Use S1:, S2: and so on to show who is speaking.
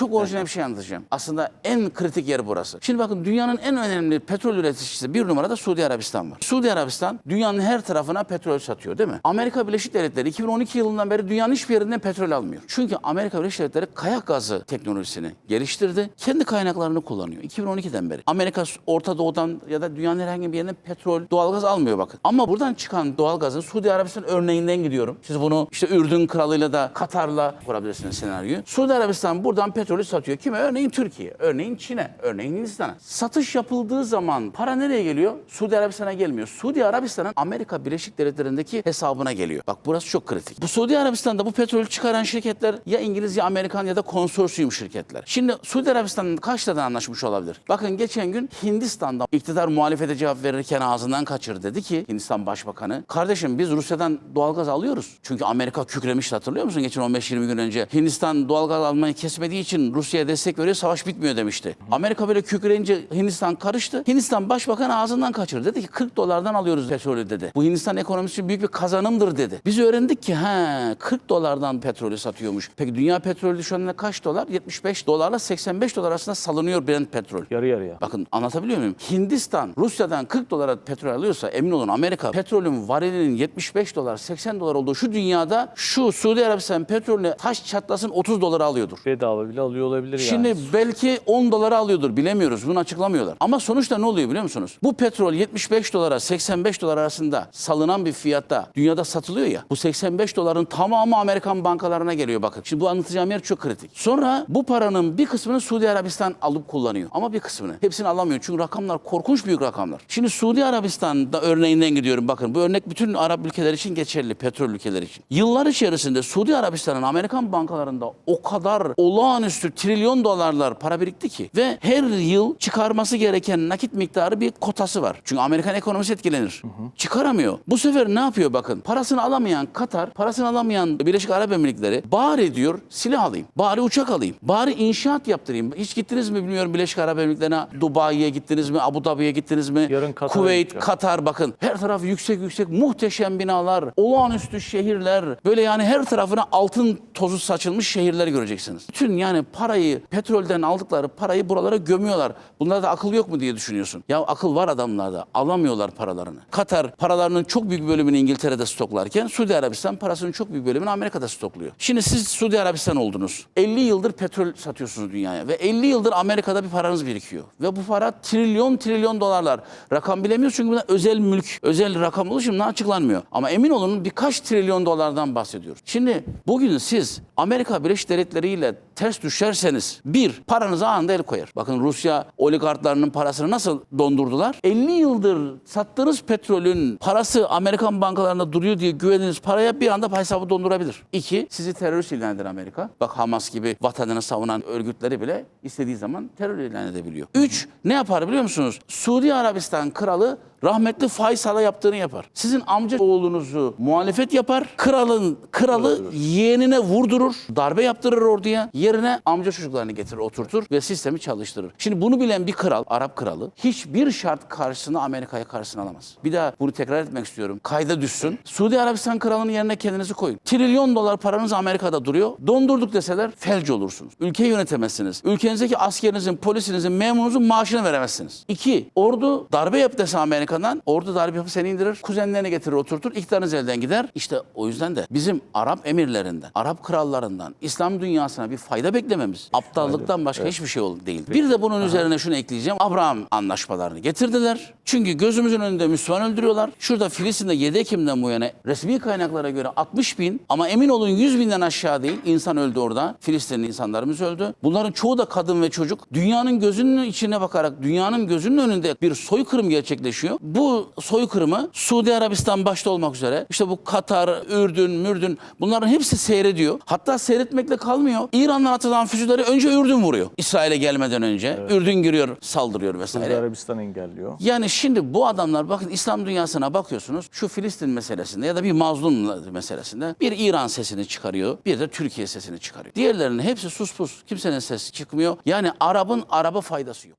S1: çok orijinal bir şey anlatacağım. Aslında en kritik yer burası. Şimdi bakın dünyanın en önemli petrol üreticisi bir numarada Suudi Arabistan var. Suudi Arabistan dünyanın her tarafına petrol satıyor değil mi? Amerika Birleşik Devletleri 2012 yılından beri dünyanın hiçbir yerinden petrol almıyor. Çünkü Amerika Birleşik Devletleri kayak gazı teknolojisini geliştirdi. Kendi kaynaklarını kullanıyor 2012'den beri. Amerika Orta Doğu'dan ya da dünyanın herhangi bir yerinden petrol, doğalgaz almıyor bakın. Ama buradan çıkan doğalgazın Suudi Arabistan örneğinden gidiyorum. Siz bunu işte Ürdün kralıyla da Katar'la kurabilirsiniz senaryoyu. Suudi Arabistan buradan petrolü satıyor. Kime? Örneğin Türkiye, örneğin Çin'e, örneğin Hindistan'a. Satış yapıldığı zaman para nereye geliyor? Suudi Arabistan'a gelmiyor. Suudi Arabistan'ın Amerika Birleşik Devletleri'ndeki hesabına geliyor. Bak burası çok kritik. Bu Suudi Arabistan'da bu petrolü çıkaran şirketler ya İngiliz ya Amerikan ya da konsorsiyum şirketler. Şimdi Suudi Arabistan'ın kaç tane anlaşmış olabilir? Bakın geçen gün Hindistan'da iktidar muhalefete cevap verirken ağzından kaçır dedi ki Hindistan Başbakanı kardeşim biz Rusya'dan doğalgaz alıyoruz. Çünkü Amerika kükremişti hatırlıyor musun geçen 15-20 gün önce? Hindistan doğalgaz almayı kesmediği için Rusya'ya destek veriyor savaş bitmiyor demişti. Amerika böyle kükreyince Hindistan karıştı. Hindistan Başbakanı ağzından kaçırdı. Dedi ki 40 dolardan alıyoruz petrolü dedi. Bu Hindistan ekonomisi için büyük bir kazanımdır dedi. Biz öğrendik ki he 40 dolardan petrolü satıyormuş. Peki dünya petrolü şu anda kaç dolar? 75 dolarla 85 dolar arasında salınıyor Brent petrol.
S2: Yarı yarıya.
S1: Bakın anlatabiliyor muyum? Hindistan Rusya'dan 40 dolara petrol alıyorsa emin olun Amerika petrolün varilinin 75 dolar 80 dolar olduğu şu dünyada şu Suudi Arabistan petrolüne taş çatlasın 30 dolara alıyordur.
S2: Bedava bile alıyor olabilir
S1: Şimdi
S2: yani.
S1: belki 10 dolara alıyordur bilemiyoruz bunu açıklamıyorlar. Ama sonuçta ne oluyor biliyor musunuz? Bu petrol 75 dolara 85 dolar arasında salınan bir fiyatta dünyada satılıyor ya. Bu 85 doların tamamı Amerikan bankalarına geliyor bakın. Şimdi bu anlatacağım yer çok kritik. Sonra bu paranın bir kısmını Suudi Arabistan alıp kullanıyor. Ama bir kısmını. Hepsini alamıyor. Çünkü rakamlar korkunç büyük rakamlar. Şimdi Suudi Arabistan'da örneğinden gidiyorum. Bakın bu örnek bütün Arap ülkeler için geçerli. Petrol ülkeleri için. Yıllar içerisinde Suudi Arabistan'ın Amerikan bankalarında o kadar olağanüstü trilyon dolarlar para birikti ki ve her yıl çıkarması gereken nakit miktarı bir kotası var. Çünkü Amerikan ekonomisi etkilenir. Çıkaramıyor. Bu sefer ne yapıyor bakın? Parasını alamayan Katar, parasını alamayan Birleşik Arap Emirlikleri bari diyor silah alayım. Bari uçak alayım. Bari inşaat yaptırayım. Hiç gittiniz mi bilmiyorum Birleşik Arap Emirlikleri'ne. Dubai'ye gittiniz mi? Abu Dhabi'ye gittiniz mi?
S2: Yarın Katar'a
S1: Kuveyt,
S2: gideceğim.
S1: Katar bakın. Her taraf yüksek yüksek muhteşem binalar, olağanüstü şehirler. Böyle yani her tarafına altın tozu saçılmış şehirler göreceksiniz. Bütün yani parayı, petrolden aldıkları parayı buralara gömüyorlar. Bunlarda akıl yok mu diye düşünüyorsun. Ya akıl var adamlarda. Alamıyorlar paralarını. Katar paralarının çok büyük bölümünü İngiltere'de stoklarken Suudi Arabistan parasının çok büyük bölümünü Amerika'da stokluyor. Şimdi siz Suudi Arabistan oldunuz. 50 yıldır petrol satıyorsunuz dünyaya ve 50 yıldır Amerika'da bir paranız birikiyor. Ve bu para trilyon trilyon dolarlar. Rakam bilemiyoruz çünkü bunlar özel mülk, özel rakam oluşumuna açıklanmıyor. Ama emin olun birkaç trilyon dolardan bahsediyoruz. Şimdi bugün siz Amerika Birleşik Devletleri ile ters düşerseniz bir paranıza anında el koyar. Bakın Rusya oligarklarının parasını nasıl dondurdular? 50 yıldır sattığınız petrolün parası Amerikan bankalarında duruyor diye güvendiğiniz paraya bir anda hesabı dondurabilir. İki, sizi terörist ilan eder Amerika. Bak Hamas gibi vatanını savunan örgütleri bile istediği zaman terör ilan edebiliyor. Üç, ne yapar biliyor musunuz? Suudi Arabistan kralı rahmetli Faysal'a yaptığını yapar. Sizin amca oğlunuzu muhalefet yapar. Kralın kralı yeğenine vurdurur, darbe yaptırır orduya. Yerine amca çocuklarını getirir, oturtur ve sistemi çalıştırır. Şimdi bunu bilen bir kral, Arap kralı hiçbir şart karşısında Amerika'ya karşısına alamaz. Bir daha bunu tekrar etmek istiyorum. Kayda düşsün. Suudi Arabistan kralının yerine kendinizi koyun. Trilyon dolar paranız Amerika'da duruyor. Dondurduk deseler felç olursunuz. Ülkeyi yönetemezsiniz. Ülkenizdeki askerinizin, polisinizin, memurunuzun maaşını veremezsiniz. İki, ordu darbe yap dese Amerika'dan, ordu darbe yapıp seni indirir, kuzenlerini getirir oturtur, iktidarınız elden gider. İşte o yüzden de bizim Arap emirlerinden, Arap krallarından, İslam dünyasına bir fayda beklememiz aptallıktan başka hiçbir şey değil. Bir de bunun üzerine şunu ekleyeceğim. Abraham anlaşmalarını getirdiler. Çünkü gözümüzün önünde Müslüman öldürüyorlar. Şurada Filistin'de 7 Ekim'den bu yana resmi kaynaklara göre 60 bin ama emin olun 100 binden aşağı değil insan öldü orada. Filistinli insanlarımız öldü. Bunların çoğu da kadın ve çocuk. Dünyanın gözünün içine bakarak dünyanın gözünün önünde bir soykırım gerçekleşiyor. Bu soykırımı Suudi Arabistan başta olmak üzere işte bu Katar, Ürdün, Mürdün bunların hepsi seyrediyor. Hatta seyretmekle kalmıyor. İran'dan atılan füzeleri önce Ürdün vuruyor. İsrail'e gelmeden önce. Ürdün giriyor, saldırıyor
S2: Suudi
S1: vesaire.
S2: Arabistan engelliyor.
S1: Yani şimdi bu adamlar bakın İslam dünyasına bakıyorsunuz şu Filistin meselesinde ya da bir mazlum meselesinde bir İran sesini çıkarıyor bir de Türkiye sesini çıkarıyor. Diğerlerinin hepsi sus pus kimsenin sesi çıkmıyor. Yani Arap'ın Arap'a faydası yok.